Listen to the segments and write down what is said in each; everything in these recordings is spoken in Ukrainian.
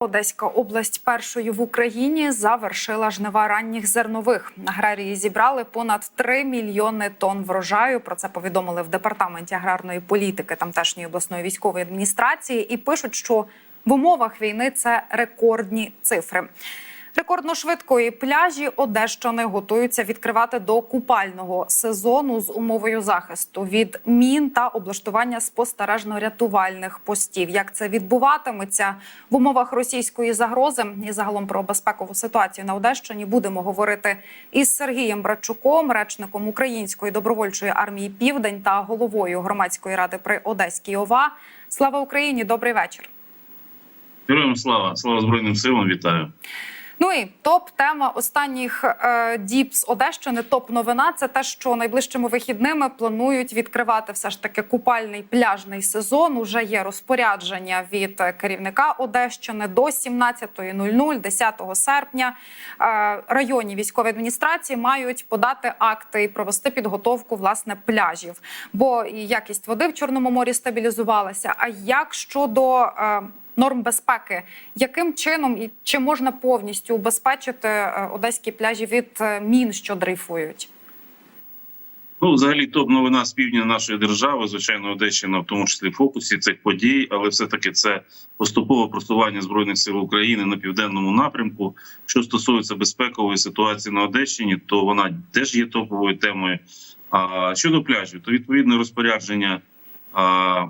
Одеська область першою в Україні завершила жнива ранніх зернових. Аграрії зібрали понад 3 мільйони тонн врожаю. Про це повідомили в департаменті аграрної політики тамтешньої обласної військової адміністрації і пишуть, що в умовах війни це рекордні цифри. Рекордно швидкої пляжі Одещини готуються відкривати до купального сезону з умовою захисту від мін та облаштування спостережно-рятувальних постів. Як це відбуватиметься в умовах російської загрози і загалом про безпекову ситуацію на Одещині будемо говорити із Сергієм Братчуком, речником Української добровольчої армії Південь та головою громадської ради при Одеській ОВА. Слава Україні! Добрий вечір. Героям слава, слава Збройним силам, вітаю. Ну і топ тема останніх е, діб з Одещини. Топ новина це те, що найближчими вихідними планують відкривати все ж таки купальний пляжний сезон. Уже є розпорядження від е, керівника Одещини до 17.00, 10 серпня. Е, районні військові адміністрації мають подати акти і провести підготовку власне пляжів. Бо і якість води в Чорному морі стабілізувалася. А як щодо е, норм безпеки, яким чином і чи можна повністю убезпечити е, одеські пляжі від е, мін, що дрейфують? Ну, взагалі, топ новина з півдня нашої держави, звичайно, Одещина, в тому числі в фокусі цих подій, але все таки це поступове просування збройних сил України на південному напрямку. Що стосується безпекової ситуації на Одещині, то вона теж є топовою темою. А щодо пляжів, то відповідне розпорядження а,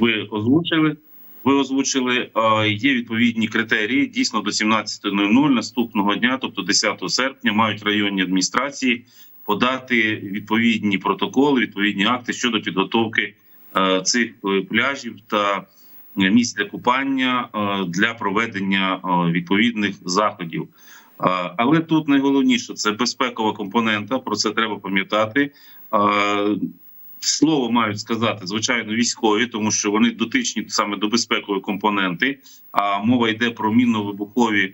ви озвучили. Ви озвучили є відповідні критерії. Дійсно, до 17.00 наступного дня, тобто 10 серпня, мають районні адміністрації подати відповідні протоколи, відповідні акти щодо підготовки е, цих е, пляжів та місць для купання е, для проведення е, відповідних заходів. Е, Але тут найголовніше це безпекова компонента. Про це треба пам'ятати. Слово мають сказати звичайно військові, тому що вони дотичні саме до безпекової компоненти. А мова йде про мінно-вибухові е,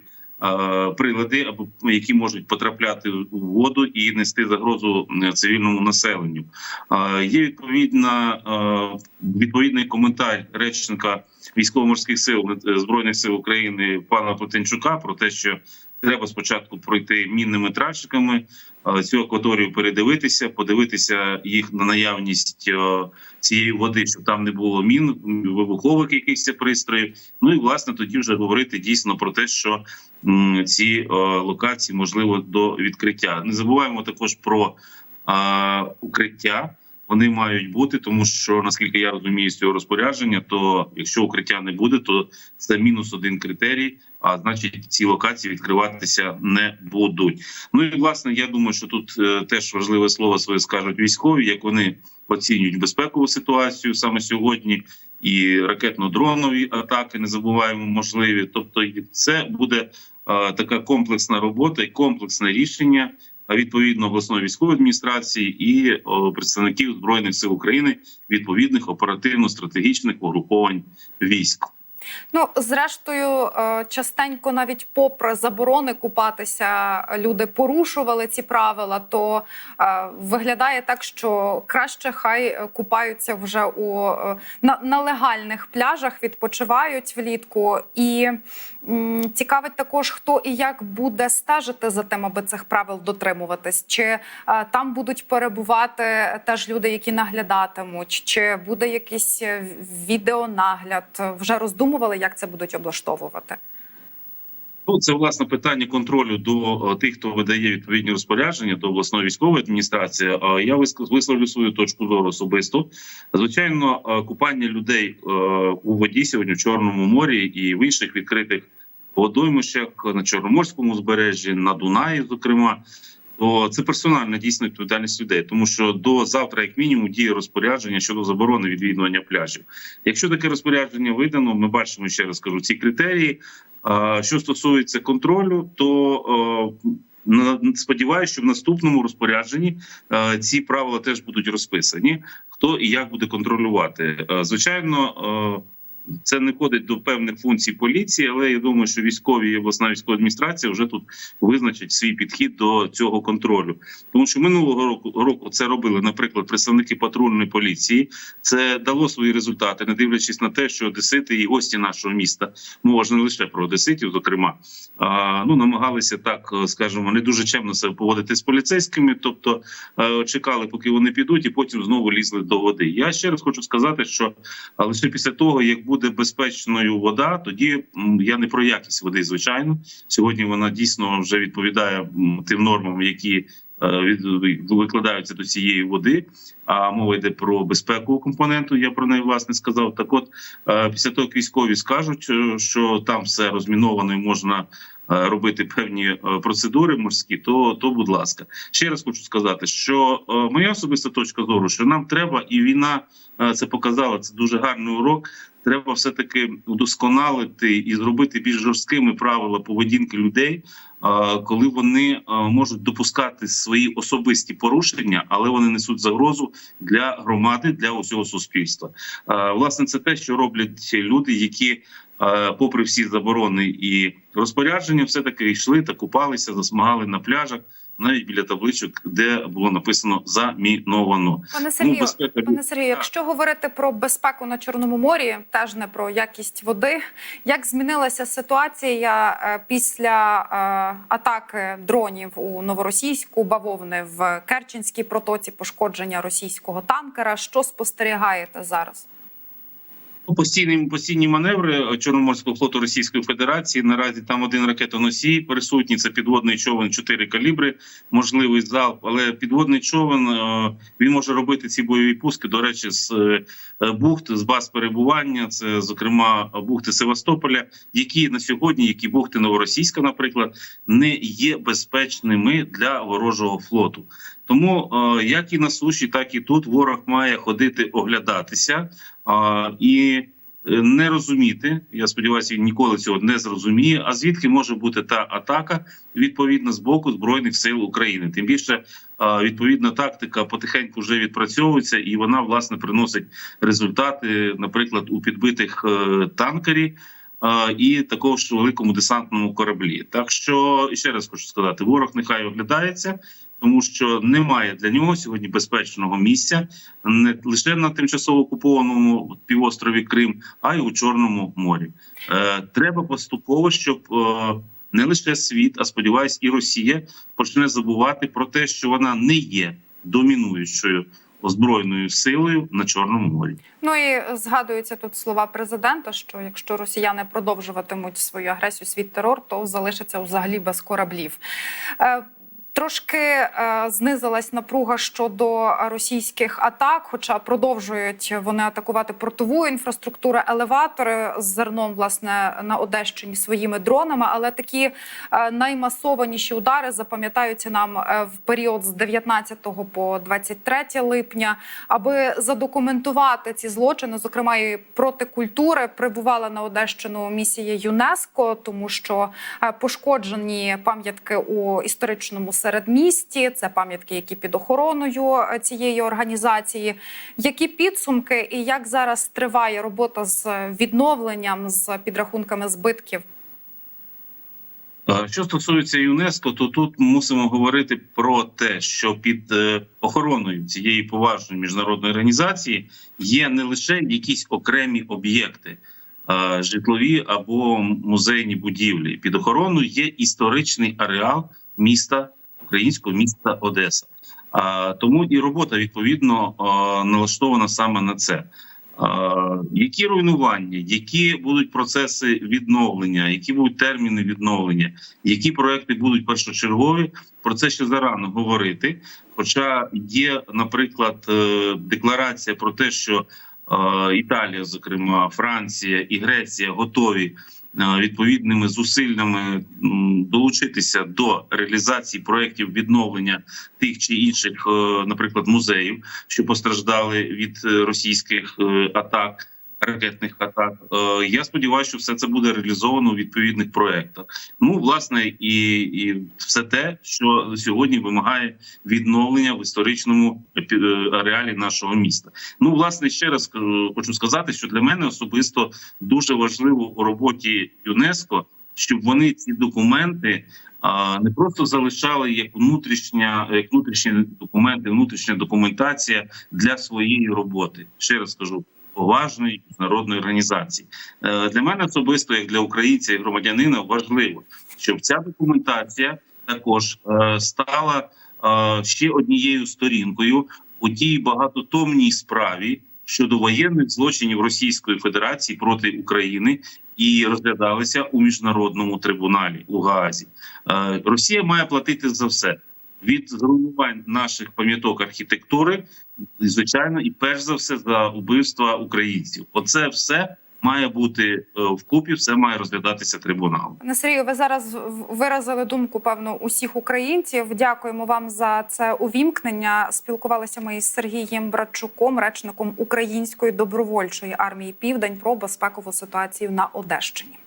прилади, або які можуть потрапляти у воду і нести загрозу цивільному населенню. Е, Є відповідна е, відповідний коментар речника військово-морських сил е, збройних сил України пана Потенчука про те, що треба спочатку пройти мінними тральщиками е, цю акваторію передивитися, подивитися їх на наявність е, цієї води, щоб там не було мін, вибухових якихось пристроїв. Ну і власне тоді вже говорити дійсно про те, що ці локації можливо до відкриття. Не забуваємо також про укриття. Вони мають бути, тому що наскільки я розумію з цього розпорядження, то якщо укриття не буде, то це мінус один критерій. А значить, ці локації відкриватися не будуть. Ну і власне, я думаю, що тут е, теж важливе слово своє скажуть військові, як вони оцінюють безпекову ситуацію саме сьогодні, і ракетно-дронові атаки не забуваємо можливі. Тобто, це буде е, така комплексна робота і комплексне рішення. Відповідно обласної військової адміністрації і представників збройних сил України відповідних оперативно-стратегічних угруповань військ. Ну зрештою, е, частенько, навіть попри заборони купатися, люди порушували ці правила. То е, виглядає так, що краще хай купаються вже у е, на, на легальних пляжах, відпочивають влітку. І м, цікавить також, хто і як буде стежити за тим, аби цих правил дотримуватись, чи там будуть перебувати теж люди, які наглядатимуть, чи буде якийсь відеонагляд, вже роздумували, як це будуть облаштовувати. Ну, це власне питання контролю до е, тих, хто видає відповідні розпорядження до обласної військової адміністрації. Я висловлю свою точку зору особисто. Звичайно, е, купання людей е, у воді сьогодні в Чорному морі і в інших відкритих водоймищах на Чорноморському узбережжі, на Дунаї, зокрема. То це персональна дійсно відповідальність людей, тому що до завтра, як мінімум, діє розпорядження щодо заборони відвідування пляжів. Якщо таке розпорядження видано, ми бачимо ще раз кажу ці критерії. Що стосується контролю, то сподіваюся, що в наступному розпорядженні е, ці правила теж будуть розписані. Хто і як буде контролювати? Е, Звичайно, е, це не входить до певних функцій поліції, але я думаю, що військові і обласна військова адміністрація вже тут визначать свій підхід до цього контролю. Тому що минулого року року це робили, наприклад, представники патрульної поліції. Це дало свої результати, не дивлячись на те, що одесити і гості нашого міста ж не лише про одеситів, зокрема, а, ну намагалися так, скажімо, не дуже чемно себе поводити з поліцейськими, тобто е, чекали, поки вони підуть, і потім знову лізли до води. Я ще раз хочу сказати, що лише після того, як буде безпечною вода, тоді я не про якість води, звичайно. Сьогодні вона дійсно вже відповідає тим нормам, які е, викладаються до цієї води. А мова йде про безпекову компоненту. Я про неї власне сказав. Так, от е, після того, як військові скажуть, е, що там все розміновано і можна. Е, Робити певні е, процедури морські, то то будь ласка, ще раз хочу сказати, що е, моя особиста точка зору, що нам треба, і війна це показала. Це дуже гарний урок. Треба все таки удосконалити і зробити більш жорсткими правила поведінки людей, коли вони можуть допускати свої особисті порушення, але вони несуть загрозу для громади, для усього суспільства. Власне, це те, що роблять люди, які, попри всі заборони і розпорядження, все таки йшли та купалися, засмагали на пляжах, навіть біля табличок, де було написано заміновано. Пане Сергію, безпека пане Сергію, якщо говорити про безпеку на Чорному морі, теж не про якість води, як змінилася ситуація е, після е, атаки дронів у новоросійську бавовни в Керченській протоці, пошкодження російського танкера? Що спостерігаєте зараз? Ну, Постійні постійні маневри Чорноморського флоту Російської Федерації. Наразі там один ракетоносій присутній. Це підводний човен 4 калібри, можливий залп. Але підводний човен е, він може робити ці бойові пуски. До речі, з е, бухт з баз перебування. Це зокрема бухти Севастополя, які на сьогодні, які бухти Новоросійська, наприклад, не є безпечними для ворожого флоту. Тому е, як і на суші, так і тут ворог має ходити оглядатися і е, не розуміти. Я сподіваюся, він ніколи цього не зрозуміє. А звідки може бути та атака відповідно з боку збройних сил України? Тим більше відповідна тактика потихеньку вже відпрацьовується, і вона власне приносить результати, наприклад, у підбитих е, танкері. І також великому десантному кораблі. Так що ще раз хочу сказати: ворог нехай оглядається, тому що немає для нього сьогодні безпечного місця не лише на тимчасово окупованому півострові Крим, а й у Чорному морі. Е, треба поступово, щоб е, не лише світ, а сподіваюсь, і Росія почне забувати про те, що вона не є домінуючою озброєною силою на Чорному морі. Ну і згадуються тут слова президента, що якщо росіяни продовжуватимуть свою агресію, свій терор, то залишаться взагалі без кораблів. Трошки е, знизилась напруга щодо російських атак, хоча продовжують вони атакувати портову інфраструктуру, елеватори з зерном власне на Одещині своїми дронами. Але такі е, наймасованіші удари запам'ятаються нам е, в період з 19 по 23 липня. Аби задокументувати ці злочини, зокрема і проти культури, прибувала на Одещину місія ЮНЕСКО, тому що е, пошкоджені пам'ятки у історичному середмісті. Це пам'ятки, які під охороною е, цієї організації. Які підсумки і як зараз триває робота з відновленням з підрахунками збитків? Е, Що стосується ЮНЕСКО, то тут мусимо говорити про те, що під е, охороною цієї поважної міжнародної організації є не лише якісь окремі об'єкти, житлові або музейні будівлі. Під охороною є історичний ареал міста українського міста Одеса. А тому і робота відповідно налаштована саме на це. Які руйнування, які будуть процеси відновлення, які будуть терміни відновлення, які проекти будуть першочергові? Про це ще зарано говорити. Хоча є, наприклад, е, декларація про те, що е, Італія, зокрема Франція і Греція, готові відповідними зусиллями долучитися до реалізації проєктів відновлення тих чи інших, е, наприклад, музеїв, що постраждали від е, російських е, атак. Ракетних атак. Е, Я сподіваюся, що все це буде реалізовано у відповідних проєктах. Ну, власне, і, і все те, що сьогодні вимагає відновлення в історичному е, ареалі нашого міста. Ну, власне, ще раз е, хочу сказати, що для мене особисто дуже важливо у роботі ЮНЕСКО, щоб вони ці документи не просто залишали як внутрішня, як внутрішні документи, внутрішня документація для своєї роботи. Ще раз скажу. Поважної міжнародної організації Е, для мене особисто, як для українця і громадянина, важливо, щоб ця документація також е, стала е, ще однією сторінкою у тій багатотомній справі щодо воєнних злочинів Російської Федерації проти України і розглядалися у міжнародному трибуналі у Гаазі. Росія має платити за все від зруйнувань наших пам'яток архітектури, звичайно, і перш за все за убивства українців. Оце все має бути е, вкупі, все має розглядатися трибуналом. Пане Сергію, ви зараз виразили думку певно усіх українців. Дякуємо вам за це увімкнення. Спілкувалися ми із Сергієм Братчуком, речником Української добровольчої армії Південь про безпекову ситуацію на Одещині.